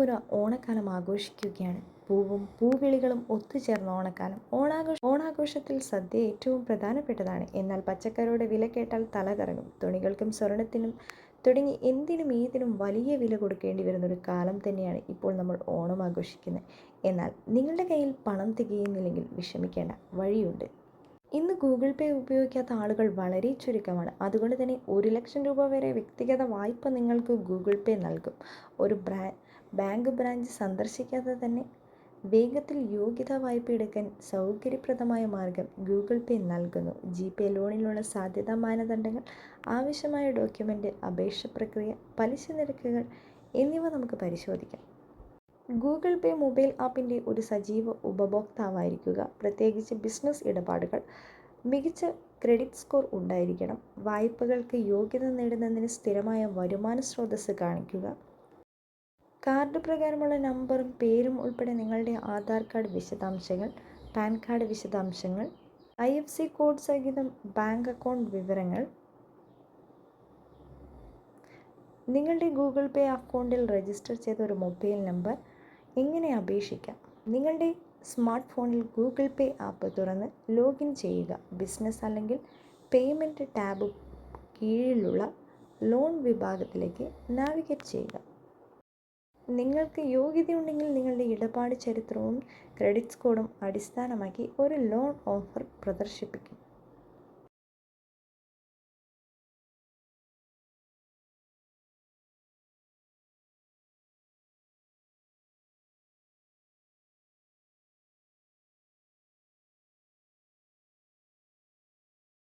തലമുറ ഓണക്കാലം ആഘോഷിക്കുകയാണ്. പൂവും പൂവിളികളും ഒത്തുചേർന്ന ഓണക്കാലം. ഓണാഘോഷ ഓണാഘോഷത്തിൽ സദ്യ ഏറ്റവും പ്രധാനപ്പെട്ടതാണ്. എന്നാൽ പച്ചക്കറിയുടെ വില കേട്ടാൽ തല കറങ്ങും തുണികൾക്കും സ്വർണത്തിനും തുടങ്ങി എന്തിനും ഏതിനും വലിയ വില കൊടുക്കേണ്ടി വരുന്ന ഒരു കാലം തന്നെയാണ് ഇപ്പോൾ നമ്മൾ ഓണം ആഘോഷിക്കുന്നത്. എന്നാൽ നിങ്ങളുടെ കയ്യിൽ പണം തികയുന്നില്ലെങ്കിൽ വിഷമിക്കേണ്ട വഴിയുണ്ട്. ഇന്ന് ഗൂഗിൾ പേ ഉപയോഗിക്കാത്ത ആളുകൾ വളരെ ചുരുക്കമാണ്. അതുകൊണ്ട് തന്നെ ഒരു ലക്ഷം രൂപ വരെ വ്യക്തിഗത വായ്പ നിങ്ങൾക്ക് ഗൂഗിൾ പേ നൽകും. ഒരു ബ്രാ ബാങ്ക് ബ്രാഞ്ച് സന്ദർശിക്കാതെ തന്നെ വേഗത്തിൽ യോഗ്യതാ വായ്പ എടുക്കാൻ സൗകര്യപ്രദമായ മാർഗം ഗൂഗിൾ പേ നൽകുന്നു. ജി പേ ലോണിനുള്ള സാധ്യതാ മാനദണ്ഡങ്ങൾ ആവശ്യമായ ഡോക്യുമെന്റ് അപേക്ഷ പ്രക്രിയ പലിശ നിരക്കുകൾ എന്നിവ നമുക്ക് പരിശോധിക്കാം. ഗൂഗിൾ പേ മൊബൈൽ ആപ്പിന്റെ ഒരു സജീവ ഉപഭോക്താവായിരിക്കുക. പ്രത്യേകിച്ച് ബിസിനസ് ഇടപാടുകൾ. മികച്ച ക്രെഡിറ്റ് സ്കോർ ഉണ്ടായിരിക്കണം. വായ്പകൾക്ക് യോഗ്യത നേടുന്നതിന് സ്ഥിരമായ വരുമാന സ്രോതസ്സ് കാണിക്കുക. കാർഡ് പ്രകാരമുള്ള നമ്പറും പേരും ഉൾപ്പെടെ നിങ്ങളുടെ ആധാർ കാർഡ് വിശദാംശങ്ങൾ പാൻ കാർഡ് വിശദാംശങ്ങൾ ഐ എഫ് സി കോഡ് സഹിതം ബാങ്ക് അക്കൗണ്ട് വിവരങ്ങൾ നിങ്ങളുടെ ഗൂഗിൾ പേ അക്കൗണ്ടിൽ രജിസ്റ്റർ ചെയ്ത ഒരു മൊബൈൽ നമ്പർ എങ്ങനെ അപേക്ഷിക്കാം. നിങ്ങളുടെ സ്മാർട്ട് ഫോണിൽ ഗൂഗിൾ പേ ആപ്പ് തുറന്ന് ലോഗിൻ ചെയ്യുക. ബിസിനസ് അല്ലെങ്കിൽ പേയ്മെന്റ് ടാബ് കീഴിലുള്ള ലോൺ വിഭാഗത്തിലേക്ക് നാവിഗേറ്റ് ചെയ്യുക. നിങ്ങൾക്ക് യോഗ്യതയുണ്ടെങ്കിൽ നിങ്ങളുടെ ഇടപാട് ചരിത്രവും ക്രെഡിറ്റ് സ്കോറും അടിസ്ഥാനമാക്കി ഒരു ലോൺ ഓഫർ പ്രദർശിപ്പിക്കും.